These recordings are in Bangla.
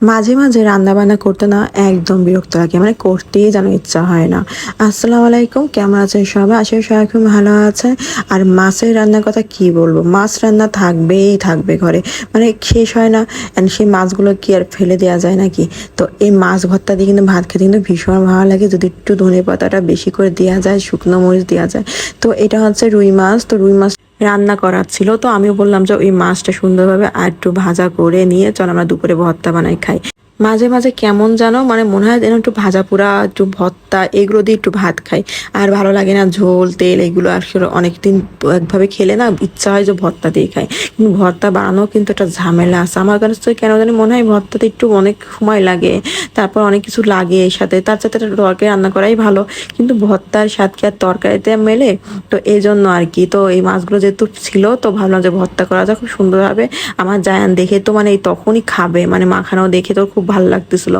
মাঝে মাঝে রান্না বান্না করতে না একদম বিরক্ত লাগে। মানে করতেই যেন ইচ্ছা হয় না। আসসালামু আলাইকুম, কেমন আছেন সবাই? আশা সবাই খুব ভালো আছে আর মাছের রান্নার কথা কি বলব? মাছ রান্না থাকবেই থাকবে ঘরে। মানে শেষ হয় না অ্যান্ড সেই মাছগুলো কি আর ফেলে দেওয়া যায় নাকি? তো এই মাছ ভর্তা দিয়ে কিন্তু ভাত খেতে কিন্তু ভীষণ ভালো লাগে। যদি একটু ধনে পাতাটা বেশি করে দেওয়া যায়, শুকনো মরিচ দেওয়া যায়। তো এটা হচ্ছে রুই মাছ। তো রুই মাছ রান্না করার ছিল। তো আমিও বললাম যে, ওই মাছটা সুন্দরভাবে আর একটু ভাজা করে নিয়ে চল আমরা দুপুরে ভর্তা বানাই, খাই। মাঝে মাঝে কেমন যেন মানে মনে হয় যেন একটু ভাজা পোড়া, একটু ভত্তা এগুলো দিয়ে একটু ভাত খাই। আর ভালো লাগে না ঝোল, তেল, এগুলো আসলে অনেকদিন একভাবে খেলে না, ইচ্ছা হয় যে ভর্তা দিয়ে খাই। কিন্তু ভর্তা বানানো কিন্তু একটা ঝামেলা আছে। আমার কাছে কেন জানি মনে হয় ভর্তাতে একটু অনেক সময় লাগে, তারপর অনেক কিছু লাগে এর সাথে, তার সাথে একটা তরকারি রান্না করাই ভালো। কিন্তু ভর্তার স্বাদ কি আর তরকারিতে মেলে? তো এই জন্য আর কি। তো এই মাছগুলো যেহেতু ছিল, তো ভাবলাম যে ভর্তা করা যায় খুব সুন্দরভাবে। আমার জায়ান দেখে তো মানে তখনই খাবে মানে মাখানো দেখে তো খুব ভালো লাগতেছিল,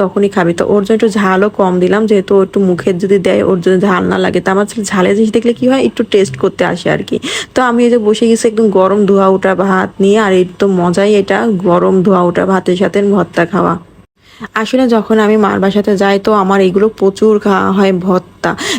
তখনই খাবে। তো ওর জন্য একটু ঝালও কম দিলাম, যেহেতু একটু মুখের যদি দেয়, ওর জন্য ঝাল না লাগে। তো আমার ছেলে ঝালে জিনিস দেখলে কি হয়, একটু টেস্ট করতে আসে আর কি। তো আমি এই যে বসে গেছি একদম গরম ধোয়া ওঠা ভাত নিয়ে, আর এই তো মজাই এটা, গরম ধোয়া ওঠা ভাতের সাথে ভর্তা খাওয়া। আসলে যখন আমি মার বাসাতে যাই, তো আমার এগুলো প্রচুর খাওয়া হয়, ভর্তা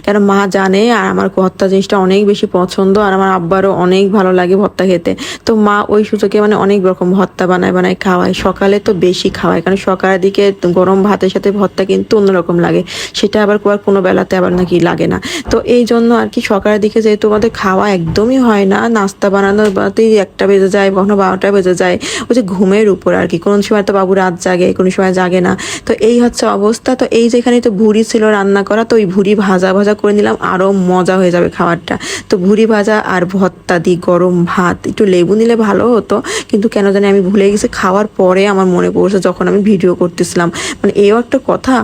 কেন মা জানে আর আমার ভর্তা জিনিসটা অনেক বেশি পছন্দ আর আমার আব্বারও অনেক ভালো লাগে ভর্তা খেতে। তো মা ওই সুযোগে মানে অনেক রকম ভর্তা বানায় বানায়, খাওয়ায়। সকালে তো বেশি খাওয়ায়, কারণ সকালের দিকে গরম ভাতের সাথে ভর্তা কিন্তু অন্যরকম লাগে। সেটা আবার কোনো বেলাতে আবার নাকি লাগে না। তো এই জন্য আর কি সকালের দিকে যেহেতু আমাদের খাওয়া একদমই হয় না, নাস্তা বানানোর বাতেই একটা বেজে যায়, কখনো বারোটা বেজে যায়। ওই যে ঘুমের উপর আর কি। কোনো সময় তো বাবু রাত জাগে, কোনো সময় জাগে না। তো এই হচ্ছে অবস্থা। তো এই যেখানে তো ভুড়ি ছিল রান্না করা, তো ওই ভুড়ি ভাজা ভাজা করে নিলাম আরও মজা হয়ে যাবে খাবারটা। তো ভুড়ি ভাজা আর ভত্তা দিই গরম ভাত, একটু লেবু নিলে ভালো হতো, কিন্তু কেন জানি আমি ভুলে গেছি, খাওয়ার পরে আমার মনে পড়ছে যখন আমি ভিডিও করতেছিলাম। মানে এও একটা কথা,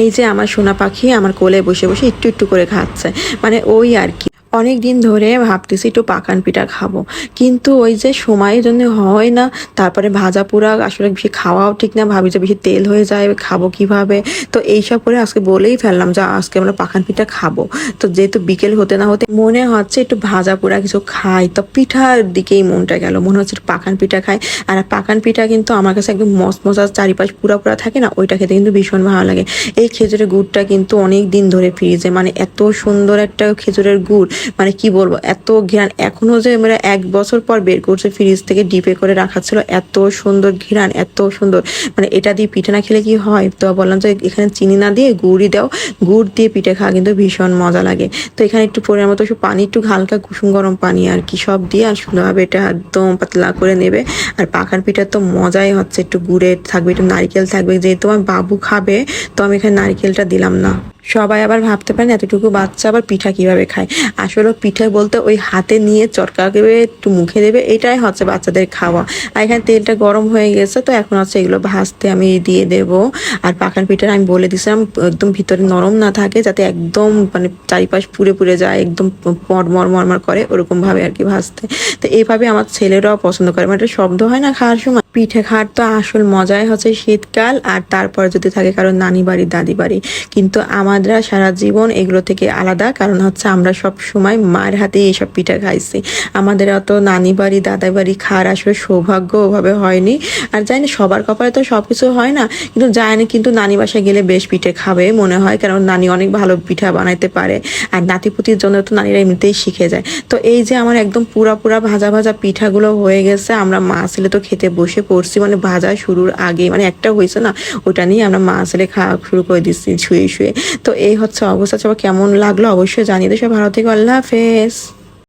এই যে আমার সোনা পাখি আমার কোলে বসে বসে একটু একটু করে খাচ্ছে মানে ওই আর কি। অনেক দিন ধরে ভাবতেছি একটু পাকান পিঠা খাব। কিন্তু ওই যে সময়ের জন্য হয় না, তারপরে ভাজা পোড়া আসলে বেশি খাওয়াও ঠিক না, ভাবি যে বেশি তেল হয়ে যায়, খাব কীভাবে? তো এইসব করে আজকে বলেই ফেললাম যে আজকে আমরা পাকান পিঠা খাব। তো যেহেতু বিকেল হতে না হতে মনে হচ্ছে একটু ভাজা পোড়া কিছু খাই, তো পিঠার দিকেই মনটা গেল, মনে হচ্ছে একটু পাকান পিঠা খাই। আর পাকান পিঠা কিন্তু আমার কাছে একদম মস চারিপাশ পুরা পুরা থাকে না, ওইটা খেতে কিন্তু ভীষণ ভালো লাগে। এই খেজুরের গুড়টা কিন্তু অনেক দিন ধরে ফ্রিজে মানে এত সুন্দর একটা খেজুরের গুড় মানে কি বলব, এত ঘ্রাণ এখনও যে মানে এক বছর পর বের করছে ফ্রিজ থেকে ডিপে করে রাখা ছিল, এত সুন্দর ঘ্রাণ এত সুন্দর। মানে এটা দিয়ে পিঠে না খেলে কি হয়? তো বললাম যে এখানে চিনি না দিয়ে গুড়ই দাও, গুড় দিয়ে পিঠে খাওয়া কিন্তু ভীষণ মজা লাগে। তো এখানে একটু পরিমাণ মতো পানি, একটু হালকা কুসুম গরম পানি আর কি, সব দিয়ে আর সুন্দরভাবে এটা একদম পাতলা করে নেবে। আর পাখার পিঠার তো মজাই হচ্ছে, একটু গুড়ের থাকবে, একটু নারকেল থাকবে, যেহেতু আমার বাবু খাবে, তো আমি এখানে নারকেলটা দিলাম না। সবাই আবার ভাবতে পারেন এতটুকু বাচ্চা আবার পিঠা কীভাবে খায়। আসলে পিঠা বলতে ওই হাতে নিয়ে চটকা দেবে, একটু মুখে দেবে, এটাই হচ্ছে বাচ্চাদের খাওয়া। আর এখানে তেলটা গরম হয়ে গেছে, তো এখন হচ্ছে এগুলো ভাজতে আমি দিয়ে দেব। আর পাখান পিঠার আমি বলে দিছিলাম, একদম ভিতরে নরম না থাকে, যাতে একদম মানে চারিপাশ পুড়ে পুড়ে যায়, একদম মরমর মরমর করে, ওরকমভাবে আর কি ভাজতে। তো এইভাবে আমার ছেলেরাও পছন্দ করে মানে একটা শব্দ হয় না খাওয়ার সময়। পিঠে খাওয়ার তো আসল মজাই হচ্ছে শীতকাল আর তারপর যদি থাকে কারণ নানি বাড়ি, দাদি বাড়ি। কিন্তু আমরা সারা জীবন এগুলো থেকে আলাদা, কারণ হচ্ছে আমরা সব সময় মায়ের হাতে এইসব পিঠা খাইছি। আমাদের অত নানি বাড়ি, দাদা বাড়ি খাওয়ার আসলে সৌভাগ্য ওভাবে হয়নি। আর জানি না, সবার কপালে তো সব কিছু হয় না, কিন্তু যায় না কিন্তু নানি বাসায় গেলে বেশ পিঠে খাবে মনে হয়, কারণ নানি অনেক ভালো পিঠা বানাইতে পারে। আর নাতিপুতির জন্য তো নানিরা এমনিতেই শিখে যায়। তো এই যে আমার একদম পুরা পুরা ভাজা ভাজা পিঠাগুলো হয়ে গেছে, আমরা মা ছেলে তো খেতে বসে পড়ছি মানে ভাজা শুরুর আগে মানে একটা হয়েছে না, ওটা নিয়ে আমরা মা এলে খাওয়া শুরু করে দিচ্ছি শুয়ে শুয়ে তো এই হচ্ছে অবস্থা সবার কেমন লাগল অবশ্যই জানিয়ে দেবে সব ভালো থেকে, আল্লাহ হাফেজ।